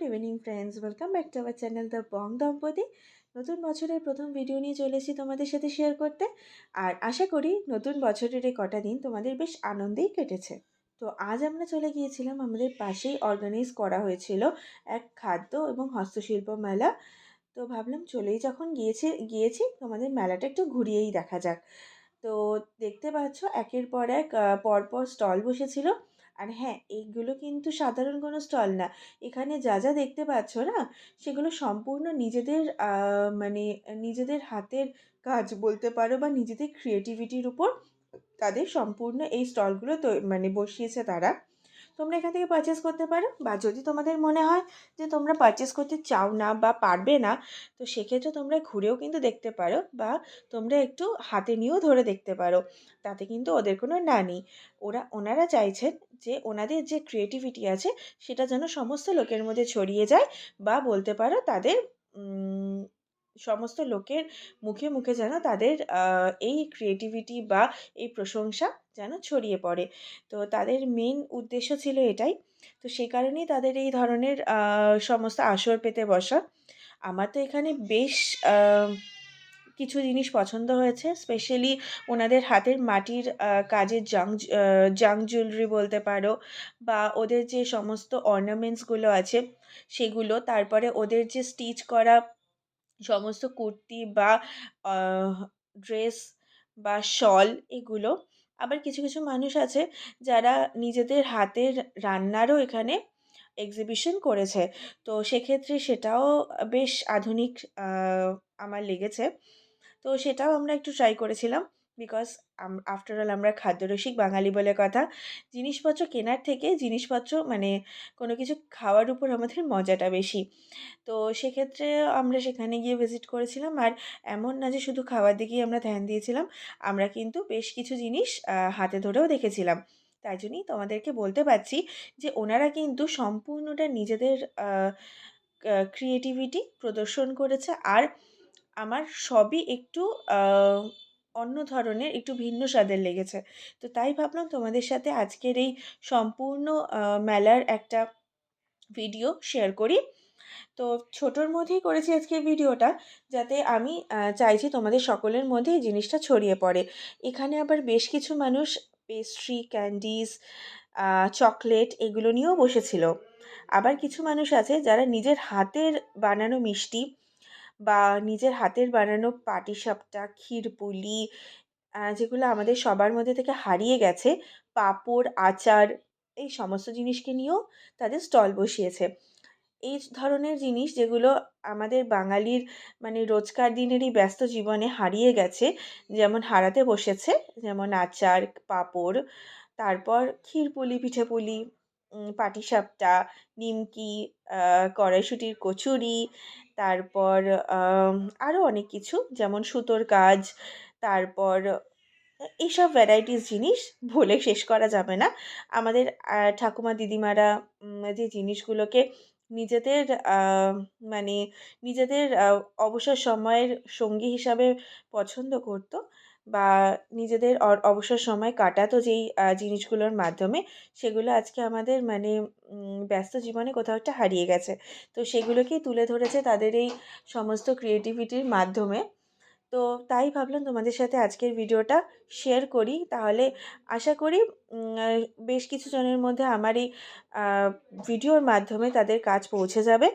Good evening friends, welcome back to our channel the Bong Dampati. নতুন বছরের প্রথম video নিয়ে চলে এসেছি তোমাদের সাথে শেয়ার করতে। আর আশা করি নতুন বছরের এই কটা দিন তোমাদের বেশ আনন্দেই কেটেছে। তো আজ আমরা চলে গিয়েছিলাম আমাদের পাশেই অর্গানাইজ করা হয়েছিল এক খাদ্য এবং হস্তশিল্প মেলা। তো ভাবলাম চলেই যখন গিয়েছে, গিয়েছি, তোমাদের মেলাটা একটু ঘুরিয়েই দেখা যাক। তো দেখতে পাচ্ছ একের পর এক পরপর স্টল বসেছিল। আর হ্যাঁ এইগুলো কিন্তু সাধারণ কোনো স্টল না। এখানে যা যা দেখতে পাচ্ছ না, সেগুলো সম্পূর্ণ নিজেদের মানে নিজেদের হাতের কাজ বলতে পারো বা নিজেদের ক্রিয়েটিভিটির উপর তাদের সম্পূর্ণ এই স্টলগুলো মানে বসিয়েছে তারা। তোমরা এখান থেকে পারচেস করতে পারো। বা যদি তোমাদের মনে হয় যে তোমরা পারচেস করতে চাও না বা পারবে না, তো সেক্ষেত্রে তোমরা ঘুরেও কিন্তু দেখতে পারো বা তোমরা একটু হাতে নিয়েও ধরে দেখতে পারো। তাতে কিন্তু ওদের কোনো না নেই। ওরা, ওনারা চাইছেন যে ওনাদের যে ক্রিয়েটিভিটি আছে, সেটা যেন সমস্ত লোকের মধ্যে ছড়িয়ে যায় বা বলতে পারো তাদের সমস্ত লোকের মুখে মুখে যেন তাদের এই ক্রিয়েটিভিটি বা এই প্রশংসা যেন ছড়িয়ে পড়ে। তো তাদের মেন উদ্দেশ্য ছিল এটাই। তো সেই কারণেই তাদের এই ধরনের সমস্ত আসর পেতে বসা। আমার তো এখানে বেশ কিছু জিনিস পছন্দ হয়েছে। স্পেশালি ওনাদের হাতের মাটির কাজের জাং জাং জুয়েলারি বলতে পারো বা ওদের যে সমস্ত অর্নামেন্টসগুলো আছে, সেগুলো, তারপরে ওদের যে স্টিচ করা সমস্ত কুর্তি বা ড্রেস বা শল এগুলো আবার কিছু কিছু মানুষ আছে যারা নিজেদের হাতের রান্নারও এখানে এক্সিবিশন করেছে। তো সেক্ষেত্রে সেটাও বেশ আধুনিক আমার লেগেছে। তো সেটাও আমরা একটু ট্রাই করেছিলাম। বিকজ আফটার অল আমরা খাদ্যরসিক বাঙালি বলে কথা, জিনিসপত্র কেনার থেকে জিনিসপত্র মানে কোনো কিছু খাওয়ার উপর আমাদের মজাটা বেশি। তো সেক্ষেত্রে আমরা সেখানে গিয়ে ভিজিট করেছিলাম আর এমন না যে শুধু খাওয়ার দিকেই আমরা ধ্যান দিয়েছিলাম, আমরা কিন্তু বেশ কিছু জিনিস হাতে ধরেও দেখেছিলাম। তাই জন্যই তোমাদেরকে বলতে পারছি যে ওনারা কিন্তু সম্পূর্ণটা নিজেদের ক্রিয়েটিভিটি প্রদর্শন করেছে। আর আমার সবই একটু অন্য ধরনের একটু ভিন্ন স্বাদের লেগেছে। তো তাই ভাবলাম তোমাদের সাথে আজকের এই সম্পূর্ণ মেলার একটা ভিডিও শেয়ার করি। তো ছোটোর মধ্যেই করেছি আজকের ভিডিওটা, যাতে আমি চাইছি তোমাদের সকলের মধ্যে এই জিনিসটা ছড়িয়ে পড়ে। এখানে আবার বেশ কিছু মানুষ পেস্ট্রি ক্যান্ডিজ চকলেট এগুলো নিয়েও বসেছিল। আবার কিছু মানুষ আছে যারা নিজের হাতের বানানো মিষ্টি বা নিজের হাতের বানানো পাটিসাপটা ক্ষীরপুলি যেগুলো আমাদের সবার মধ্যে থেকে হারিয়ে গেছে, পাঁপড়, আচার, এই সমস্ত জিনিসকে নিয়েও তাদের স্টল বসিয়েছে। এই ধরনের জিনিস যেগুলো আমাদের বাঙালির মানে রোজকার দিনেরই ব্যস্ত জীবনে হারিয়ে গেছে, যেমন হারাতে বসেছে, যেমন আচার, পাঁপড়, তারপর ক্ষীরপুলি, পিঠেপুলি পাটিসাপটা নিমকি কড়াইশুঁটির কচুরি, তারপর আরও অনেক কিছু যেমন সুতোর কাজ তারপর এইসব ভ্যারাইটিস জিনিস বলে শেষ করা যাবে না। আমাদের ঠাকুমা দিদিমারা যে জিনিসগুলোকে নিজেদের মানে নিজেদের অবসর সময়ের সঙ্গী হিসাবে পছন্দ করতো বা নিজেদের অবসর সময় কাটাতো যেই জিনিসগুলোর মাধ্যমে, সেগুলো আজকে আমাদের মানে ব্যস্ত জীবনে কোথাও একটা হারিয়ে গেছে। তো সেগুলোকেই তুলে ধরেছে তাদের এই সমস্ত ক্রিয়েটিভিটির মাধ্যমে। তো তাই ভাবলাম তোমাদের সাথে আজকের ভিডিওটা শেয়ার করি। তাহলে আশা করি বেশ কিছু জনের মধ্যে আমার এই ভিডিওর মাধ্যমে তাদের কাজ পৌঁছে যাবে।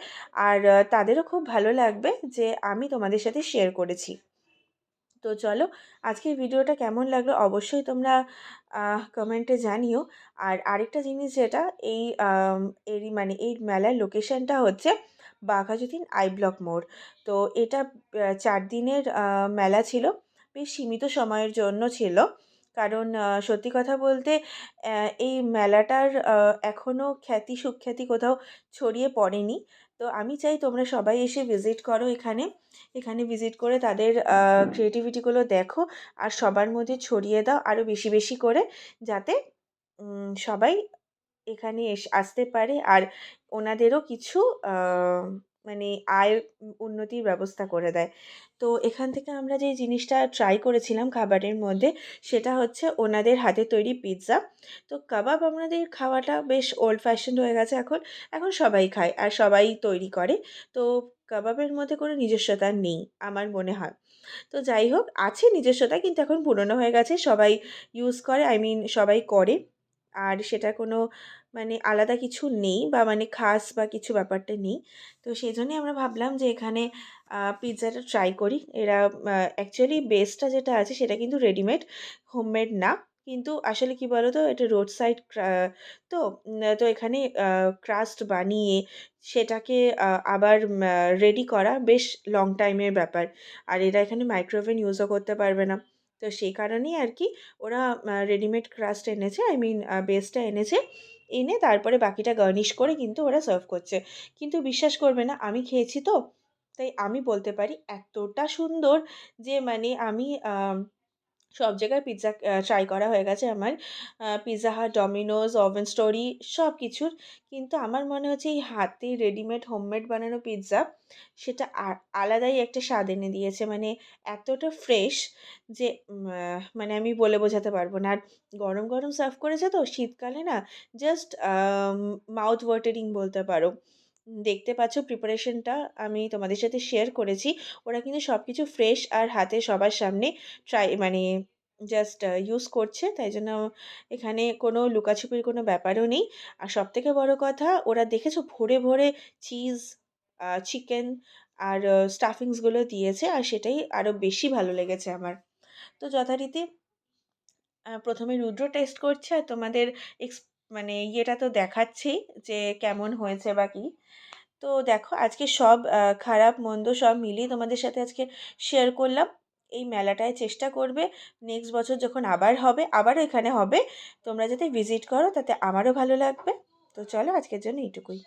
আর তাদেরও খুব ভালো লাগবে যে আমি তোমাদের সাথে শেয়ার করেছি। তো চলো আজকের ভিডিওটা কেমন লাগল অবশ্যই তোমরা কমেন্টে জানিও। আর আরেকটা জিনিস যেটা, এই এরই মানে এই মেলার লোকেশনটা হচ্ছে বাঘাযতীন আই ব্লক মোড়। তো এটা চার দিনের মেলা ছিল, বেশ সীমিত সময়ের জন্য ছিল। কারণ সত্যি কথা বলতে এই মেলাটার এখনও খ্যাতি সুখ্যাতি কোথাও ছড়িয়ে পড়েনি। তো আমি চাই তোমরা সবাই এসে ভিজিট করো এখানে। এখানে ভিজিট করে তাদের ক্রিয়েটিভিটিগুলো দেখো আর সবার মধ্যে ছড়িয়ে দাও আরও বেশি বেশি করে যাতে সবাই এখানে এস, আসতে পারে। আর ওনাদেরও কিছু মানে আয় উন্নতির ব্যবস্থা করে দেয়। তো এখান থেকে আমরা যেই জিনিসটা ট্রাই করেছিলাম খাবারের মধ্যে, সেটা হচ্ছে ওনাদের হাতে তৈরি পিৎজা তো কাবাব আমাদের খাওয়াটা বেশ ওল্ড ফ্যাশন হয়ে গেছে এখন। এখন সবাই খায় আর সবাই তৈরি করে। তো কাবাবের মধ্যে কোনো নিজস্বতা নেই, আমার মনে হয়। তো যাই হোক, আছে নিজস্বতা কিন্তু এখন পুরনো হয়ে গেছে, সবাই ইউজ করে আই মিন সবাই করে। আর সেটা কোনো মানে আলাদা কিছু নেই বা মানে খাস বা কিছু ব্যাপারটা নেই। তো সেই জন্যই আমরা ভাবলাম যে এখানে পিৎজাটা ট্রাই করি। এরা অ্যাকচুয়ালি বেসটা যেটা আছে সেটা কিন্তু রেডিমেড হোমমেড না। কিন্তু আসলে কী বলো তো এটা রোড সাইড তো তো এখানে ক্রাস্ট বানিয়ে সেটাকে আবার রেডি করা বেশ লং টাইমের ব্যাপার। আর এরা এখানে মাইক্রোওভেন ইউজও করতে পারবে না। তো সেই কারণেই আর কি ওরা রেডিমেড ক্রাস্ট এনেছে আই মিন বেসটা এনেছে, এনে তারপরে বাকিটা গার্নিশ করে কিন্তু ওরা সার্ভ করছে। কিন্তু বিশ্বাস করবে না, আমি খেয়েছি তো, তাই আমি বলতে পারি এতটা সুন্দর যে মানে আমি সব জায়গায় পিৎজা ট্রাই করা হয়ে গেছে আমার। Pizza Hut Domino's oven story সব কিছুর। কিন্তু আমার মনে হচ্ছে এই হাতে রেডিমেড হোমমেড বানানো পিৎজা সেটা আলাদাই একটা স্বাদ এনে দিয়েছে। মানে এতটা ফ্রেশ যে মানে আমি বলে বোঝাতে পারব না। আর গরম গরম সার্ভ করেছে তো, শীতকালে না জাস্ট মাউথ ওয়াটারিং বলতে পারো। দেখতে পাচ্ছ প্রিপারেশনটা আমি তোমাদের সাথে শেয়ার করেছি। ওরা কিন্তু সব কিছু ফ্রেশ আর হাতে সবার সামনে ট্রাই মানে জাস্ট ইউজ করছে। তাই জন্য এখানে কোনো লুকাছুপির কোনো ব্যাপারও নেই। আর সবথেকে বড় কথা, ওরা দেখেছ ভরে ভরে চিজ চিকেন আর স্টাফিংসগুলো দিয়েছে আর সেটাই আরও বেশি ভালো লেগেছে আমার। তো যথারীতি প্রথমে রুদ্র টেস্ট করছে আর তোমাদের এক্স মানে ইয়েটা তো দেখাচ্ছি যে কেমন হয়েছে বা কি। তো দেখো, আজকে সব খারাপ, মন্দ সব মিলিয়ে তোমাদের সাথে আজকে শেয়ার করলাম। এই মেলাটায় চেষ্টা করবে। নেক্সট বছর যখন আবার হবে, আবারও এখানে হবে। তোমরা যাতে ভিজিট করো, তাতে আমারও ভালো লাগবে। তো চলো, আজকের জন্য এইটুকুই।